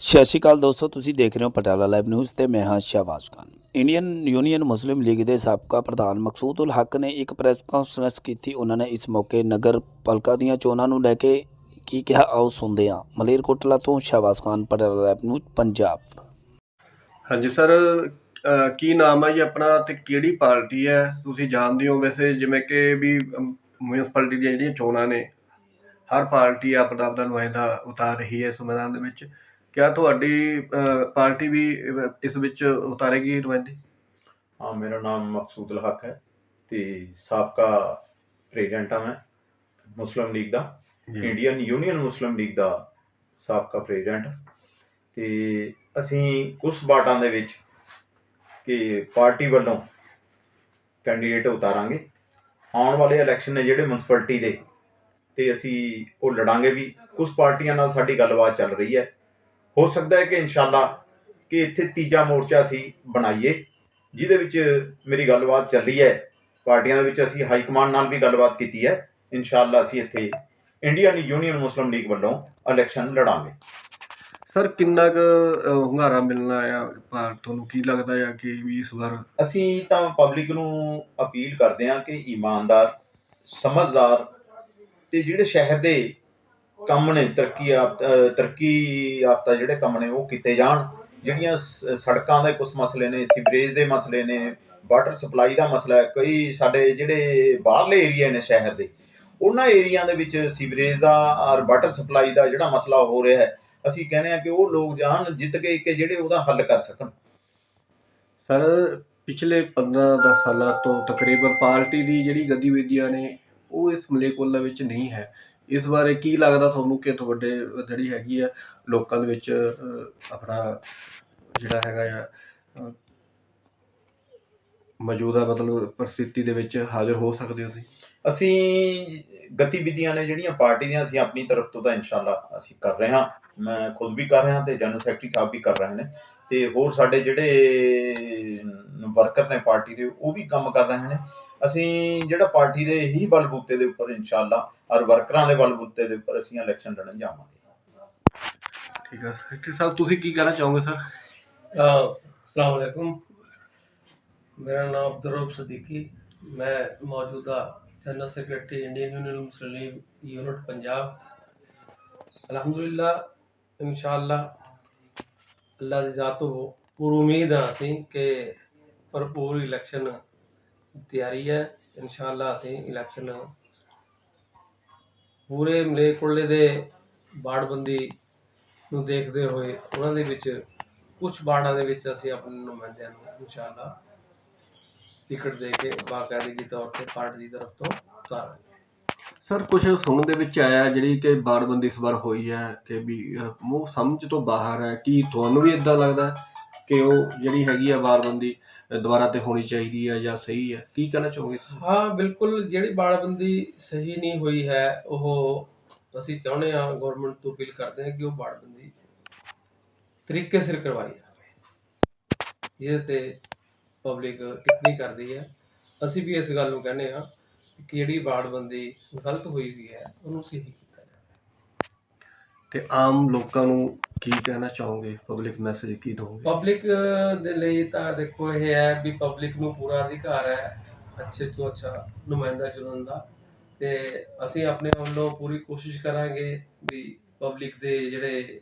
ਸਤਿ ਸ਼੍ਰੀ ਅਕਾਲ ਦੋਸਤੋ, ਤੁਸੀਂ ਦੇਖ ਰਹੇ ਹੋ ਪਟਿਆਲਾ ਲਾਈਵ ਨਿਊਜ਼ ਤੇ ਮੈਂ ਹਾਂ Shahbaz Khan. Indian Union Muslim League ਦੇ ਸਾਬਕਾ ਪ੍ਰਧਾਨ ਮਕਸੂਦ ਉਲ ਹੱਕ ਨੇ ਇੱਕ ਪ੍ਰੈਸ ਕਾਨਫਰੰਸ ਕੀਤੀ। ਉਹਨਾਂ ਨੇ ਇਸ ਮੌਕੇ ਨਗਰ ਪਾਲਿਕਾ ਦੀਆਂ ਚੋਣਾਂ ਨੂੰ ਲੈ ਕੇ ਕੀ ਕਿਹਾ ਆਓ ਸੁਣਦੇ ਹਾਂ। ਮਲੇਰਕੋਟਲਾ ਤੋਂ ਸ਼ਹਬਾਜ਼ ਖਾਨ ਪਟਿਆਲਾ ਲਾਈਵ ਨਿਊਜ਼ ਪੰਜਾਬ। ਹਾਂਜੀ ਸਰ ਅਹ ਕੀ ਨਾਮ ਹੈ ਜੀ ਆਪਣਾ ਤੇ ਕਿਹੜੀ ਪਾਰਟੀ ਹੈ? ਤੁਸੀਂ ਜਾਣਦੇ ਹੋ ਵੈਸੇ ਜਿਵੇਂ ਕਿ ਵੀ ਮਿਊਨਿਸਪੈਲਿਟੀ ਦੀਆਂ ਜਿਹੜੀਆਂ ਚੋਣਾਂ ਨੇ ਹਰ ਪਾਰਟੀ ਆਪਦਾ ਆਪਦਾ ਨੁਮਾਇੰਦਾ ਉਤਾਰ ਰਹੀ ਹੈ ਇਸ ਮੈਦਾਨ ਦੇ ਵਿੱਚ। ਕਿਆ ਤੁਹਾਡੀ ਅਹ, ਪਾਰਟੀ ਵੀ ਅਹ, ਇਸ ਵਿੱਚ ਉਤਾਰੇਗੀ ਨੁਮਾਇੰਦੇ? ਹਾਂ ਮੇਰਾ ਨਾਮ ਮਕਸੂਦ ਉਲ ਹੱਕ ਹੈ ਤੇ ਸਾਬਕਾ ਪ੍ਰੈਜ਼ੀਡੈਂਟ ਹਾਂ ਮੈਂ ਮੁਸਲਿਮ ਲੀਗ ਦਾ। ਇੰਡੀਅਨ ਯੂਨੀਅਨ ਮੁਸਲਿਮ ਲੀਗ ਦਾ ਸਾਬਕਾ ਪ੍ਰੈਜ਼ੀਡੈਂਟ। ਤੇ ਅਸੀਂ ਉਸ ਬਾਟਾਂ ਦੇ ਵਿੱਚ ਕਿ ਪਾਰਟੀ ਵੱਲੋਂ ਕੈਂਡੀਡੇਟ ਉਤਾਰਾਂਗੇ। ਆਉਣ ਵਾਲੇ ਇਲੈਕਸ਼ਨ ਨੇ ਜਿਹੜੇ ਮਿਊਨਿਸਪੈਲਿਟੀ ਦੇ, ਤੇ ਅਸੀਂ ਉਹ ਲੜਾਂਗੇ ਵੀ। ਕੁਝ ਪਾਰਟੀਆਂ ਨਾਲ ਸਾਡੀ ਗੱਲਬਾਤ ਚੱਲ ਰਹੀ ਹੈ। ਹੋ ਸਕਦਾ ਹੈ ਕਿ ਇਨਸ਼ਾਅੱਲਾ ਕਿ ਇੱਥੇ ਤੀਜਾ ਮੋਰਚਾ ਅਸੀਂ ਬਣਾਈਏ, ਜਿਹਦੇ ਵਿੱਚ ਮੇਰੀ ਗੱਲਬਾਤ ਚੱਲੀ ਹੈ। ਪਾਰਟੀਆਂ ਦੇ ਵਿੱਚ ਅਸੀਂ ਹਾਈ ਕਮਾਂਡ ਨਾਲ ਵੀ ਗੱਲਬਾਤ ਕੀਤੀ ਹੈ। ਇਨਸ਼ਾਅੱਲਾ ਅਸੀਂ ਇੱਥੇ ਇੰਡੀਅਨ ਯੂਨੀਅਨ ਮੁਸਲਿਮ ਲੀਗ ਵੱਲੋਂ ਇਲੈਕਸ਼ਨ ਲੜਾਂਗੇ। ਸਰ ਕਿੰਨਾ ਕੁ ਹੁੰਗਾਰਾ ਮਿਲਣਾ ਆ? ਭਾਰ ਤੁਹਾਨੂੰ ਕੀ ਲੱਗਦਾ ਆ ਕਿ ਵੀ ਇਸ ਵਾਰ? ਅਸੀਂ ਤਾਂ ਪਬਲਿਕ ਨੂੰ ਅਪੀਲ ਕਰਦੇ ਹਾਂ ਕਿ ਇਮਾਨਦਾਰ ਸਮਝਦਾਰ ਤੇ ਜਿਹੜੇ ਸ਼ਹਿਰ ਦੇ ਕੰਮ ਨੇ ਤਰੱਕੀ ਤਰੱਕੀ ਯਾਫਤਾ ਜਿਹੜੇ ਕੰਮ ਨੇ ਉਹ ਕੀਤੇ ਜਾਣ। ਜਿਹੜੀਆਂ ਸੜਕਾਂ ਦੇ ਕੁਝ ਮਸਲੇ ਨੇ ਸੀਵਰੇਜ ਦੇ ਮਸਲੇ ਨੇ ਵਾਟਰ ਸਪਲਾਈ ਦਾ ਮਸਲਾ ਹੈ ਕਈ ਸਾਡੇ ਜਿਹੜੇ ਬਾਹਰਲੇ ਏਰੀਆ ਨੇ ਸ਼ਹਿਰ ਦੇ ਉਹਨਾਂ ਏਰੀਆ ਦੇ ਵਿੱਚ ਸੀਵਰੇਜ ਦਾ ਔਰ ਵਾਟਰ ਸਪਲਾਈ ਦਾ ਜਿਹੜਾ ਮਸਲਾ ਹੋ ਰਿਹਾ ਹੈ, ਅਸੀਂ ਕਹਿੰਦੇ ਆ ਕਿ ਉਹ ਲੋਕ ਜਾਣ ਜਿੱਤ ਕੇ ਕਿ ਜਿਹੜੇ ਉਹਦਾ ਹੱਲ ਕਰ ਸਕਣ। ਸਰ, ਪਿਛਲੇ 15-10 ਸਾਲਾਂ ਤੋਂ ਤਕਰੀਬਨ ਪਾਰਟੀ ਦੀ ਜਿਹੜੀ ਗਤੀਵਿਧੀਆਂ ਨੇ, ਉਹ ਇਸ ਮਲੇਕੋਲਾ ਵਿੱਚ ਨਹੀਂ ਹੈ। ਇਸ ਬਾਰੇ ਕੀ ਲੱਗਦਾ ਤੁਹਾਨੂੰ ਕਿ ਤੁਹਾਡੇ ਜਿਹੜੀ ਹੈਗੀ ਆ ਲੋਕਾਂ ਦੇ ਵਿੱਚ ਆਪਣਾ ਜਿਹੜਾ ਹੈਗਾ ਆ ਮੌਜੂਦਾ ਮਤਲਬ ਪ੍ਰਸਥਿਤੀ ਦੇ ਵਿੱਚ ਹਾਜ਼ਰ ਹੋ ਸਕਦੇ ਹੋ ਤੁਸੀਂ? ਅਸੀਂ ਗਤੀਵਿਧੀਆਂ ਨੇ ਜਿਹੜੀਆਂ ਪਾਰਟੀ ਦੀਆਂ ਅਸੀਂ ਆਪਣੀ ਤਰਫ ਤੋਂ ਤਾਂ ਇਨਸ਼ਾਅੱਲਾ ਅਸੀਂ ਕਰ ਰਹੇ ਹਾਂ। ਮੈਂ ਖੁਦ ਵੀ ਕਰ ਰਿਹਾ ਤੇ ਜਨਰਲ ਸੈਕਟਰੀ ਸਾਹਿਬ ਵੀ ਕਰ ਰਹੇ ਨੇ ਤੇ ਹੋਰ ਸਾਡੇ ਜਿਹੜੇ ਵਰਕਰ ਨੇ ਪਾਰਟੀ ਦੇ ਉਹ ਵੀ ਕੰਮ ਕਰ ਰਹੇ ਨੇ। ਅਸੀਂ ਜਿਹੜਾ ਪਾਰਟੀ ਦੇ ਹੀ ਬਲਬੂਤੇ ਦੇ ਉੱਪਰ ਇਨਸ਼ਾਅੱਲਾ ਔਰ ਵਰਕਰਾਂ ਦੇ ਬਲਬੂਤੇ ਦੇ ਉੱਪਰ ਅਸੀਂ ਇਲੈਕਸ਼ਨ ਲੜਨ ਜਾਵਾਂਗੇ। ਠੀਕ ਹੈ ਸੈਕਟਰੀ ਸਾਹਿਬ ਤੁਸੀਂ ਕੀ ਕਹਿਣਾ ਚਾਹੋਗੇ ਸਰ? ਅਸਲਾਮ ਮੇਰਾ ਨਾਮ ਅਬਦੁਰਬ ਸਦੀਕੀ, ਮੈਂ ਮੌਜੂਦਾ general secretary Indian Union Muslim League unit Punjab. ਅਲਹਮਦੁਲਿਲਾ, ਇਨਸ਼ਾਅੱਲਾ ਅੱਲਾ ਦੀ ਜਾਤੋਂ ਪੂਰ ਉਮੀਦ ਆ ਅਸੀਂ ਕਿ ਭਰਪੂਰ ਇਲੈਕਸ਼ਨ ਤਿਆਰੀ ਹੈ। ਇਨਸ਼ਾਅੱਲਾ ਅਸੀਂ ਇਲੈਕਸ਼ਨ ਪੂਰੇ ਮਲੇ ਕੋਲੇ ਦੇ ਬਾੜਬੰਦੀ ਨੂੰ ਦੇਖਦੇ ਹੋਏ, ਉਹਨਾਂ ਦੇ ਵਿੱਚ ਕੁਝ ਬਾੜਾਂ ਦੇ ਵਿੱਚ ਅਸੀਂ ਆਪਣੇ ਨੁਮਾਇੰਦਿਆਂ ਨੂੰ ਇਨਸ਼ਾਅੱਲਾ ਟਿਕਟ ਦੇ ਕੇ ਬਾਕਾਇਦਗੀ ਤੌਰ ਤੇ ਪਾਰਟੀ ਦੀ ਤਰਫ ਤੋਂ ਉਤਾਰਾਂਗੇ ਸਰ ਕੁਝ ਸੁਣਨ ਦੇ ਵਿੱਚ ਆਇਆ ਜਿਹੜੀ ਕਿ ਬਾੜਬੰਦੀ ਇਸ ਵਾਰ ਹੋਈ ਹੈ ਕਿ ਵੀ ਮੂੰਹ ਸਮਝ ਤੋਂ ਬਾਹਰ ਹੈ। ਕੀ ਤੁਹਾਨੂੰ ਵੀ ਇਦਾਂ ਲੱਗਦਾ ਕਿ ਉਹ ਜਿਹੜੀ ਹੈਗੀ ਆ ਬਾੜਬੰਦੀ ਦੁਬਾਰਾ ਤੇ ਹੋਣੀ ਚਾਹੀਦੀ ਹੈ ਜਾਂ ਸਹੀ ਹੈ? ਕੀ ਕਹਿਣਾ ਚਾਹੋਗੇ ਤੁਸੀਂ? ਹਾਂ ਬਿਲਕੁਲ। ਜਿਹੜੀ ਬਾੜਬੰਦੀ ਸਹੀ ਨਹੀਂ ਹੋਈ ਹੈ ਉਹ ਅਸੀਂ ਚਾਹੁੰਦੇ ਹਾਂ ਗਵਰਨਮੈਂਟ ਤੋਂ ਅਪੀਲ ਕਰਦੇ ਹਾਂ ਕਿ ਉਹ ਬਾੜਬੰਦੀ ਤਰੀਕੇ ਸਿਰ ਕਰਵਾਈ ਜਾਵੇ। ਜਿਹਦੇ ਤੇ ਪਬਲਿਕ ਟਿੱਪਣੀ ਕਰਦੀ ਹੈ। ਅਸੀਂ ਵੀ ਇਸ ਗੱਲ ਨੂੰ ਕਹਿੰਦੇ ਹਾਂ ਕਿ ਜਿਹੜੀ ਬਾੜਬੰਦੀ ਗਲਤ ਹੋਈ ਹੋਈ ਹੈ ਉਹਨੂੰ ਸਹੀ ਕੀਤਾ ਜਾਵੇ। ਤੇ ਆਮ ਲੋਕਾਂ ਨੂੰ ਕੀ ਕਹਿਣਾ ਚਾਹੋਗੇ? ਪਬਲਿਕ ਮੈਸੇਜ ਕੀ ਦੋਗੇ ਪਬਲਿਕ ਦੇ ਲਈ ਤਾਂ ਦੇਖੋ ਇਹ ਹੈ ਵੀ ਪਬਲਿਕ ਨੂੰ ਪੂਰਾ ਅਧਿਕਾਰ ਹੈ ਅੱਛੇ ਤੋਂ ਅੱਛਾ ਨੁਮਾਇੰਦਾ ਚੁਣਨ ਦਾ। ਤੇ ਅਸੀਂ ਆਪਣੇ ਵੱਲੋਂ ਪੂਰੀ ਕੋਸ਼ਿਸ਼ ਕਰਾਂਗੇ ਵੀ ਪਬਲਿਕ ਦੇ ਜਿਹੜੇ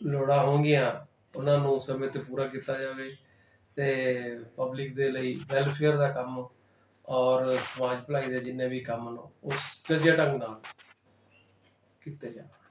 ਲੋੜਾਂ ਹੋਣਗੀਆਂ ਉਹਨਾਂ ਨੂੰ ਸਮੇਂ ਤੇ ਪੂਰਾ ਕੀਤਾ ਜਾਵੇ ਤੇ ਪਬਲਿਕ ਦੇ ਲਈ ਵੈਲਫੇਅਰ ਦਾ ਕੰਮ ਔਰ ਸਮਾਜ ਭਲਾਈ ਦੇ ਜਿੰਨੇ ਵੀ ਕੰਮ ਨੇ ਉਹ ਸੁਚੱਜੇ ਢੰਗ ਨਾਲ ਕੀਤੇ ਜਾਣ।